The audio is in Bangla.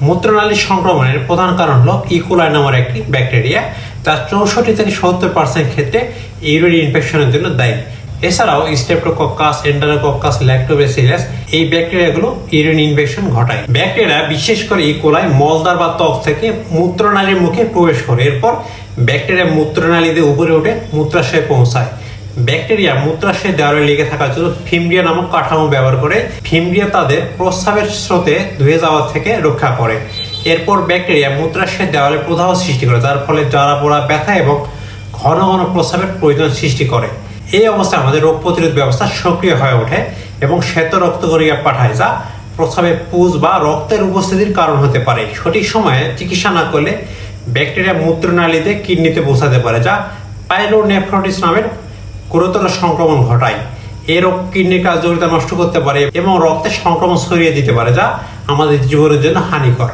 মূত্রনালী সংক্রমণের প্রধান কারণ হল ইকোলাই নামের একটি ব্যাকটেরিয়া, যা চৌষট্টি থেকে সত্তর পার্সেন্ট ক্ষেত্রে ইউরিন ইনফেকশনের জন্য দায়ী। এছাড়াও স্টেপ্টোকক্কাস এন্টারোকক্কাস ল্যাক্টোবেসিলাস এই ব্যাকটেরিয়াগুলো ইউরিন ইনফেকশন ঘটায়। ব্যাকটেরিয়া, বিশেষ করে ইকোলাই মলদার বা ত্বক থেকে মূত্রনালীর মুখে প্রবেশ করে। এরপর ব্যাকটেরিয়া মূত্রনালীতে উপরে উঠে মূত্রাশয়ে পৌঁছায়। ব্যাকটেরিয়া মূত্রাশয়ে দেওয়ালে লেগে থাকার জন্য ফিমরিয়া নামক কাঠামো ব্যবহার করে ফিমরিয়া তাদের প্রস্রাবের স্রোতে ধুয়ে যাওয়া থেকে রক্ষা করে। এরপর ব্যাকটেরিয়া মূত্রাশয়ের দেওয়ালে প্রদাহ সৃষ্টি করে, যার ফলে জ্বালা, পোড়া, ব্যথা এবং ঘন ঘন প্রস্রাবের প্রয়োজন সৃষ্টি করে। এই অবস্থায় আমাদের রোগ প্রতিরোধ ব্যবস্থা সক্রিয় হয়ে ওঠে এবং শ্বেত রক্ত করিয়া পাঠায়, যা প্রস্রাবে পুজ বা রক্তের উপস্থিতির কারণ হতে পারে। সঠিক সময়ে চিকিৎসা না করলে ব্যাকটেরিয়া মূত্রনালীতে কিডনিতে পৌঁছাতে পারে, যা পাইলোনেফ্রোটিস নামের গুরুতর সংক্রমণ ঘটায়। এই রোগ কিডনির কার্যকারিতা নষ্ট করতে পারে এবং রক্তে সংক্রমণ ছড়িয়ে দিতে পারে, যা আমাদের জীবনের জন্য হানিকর।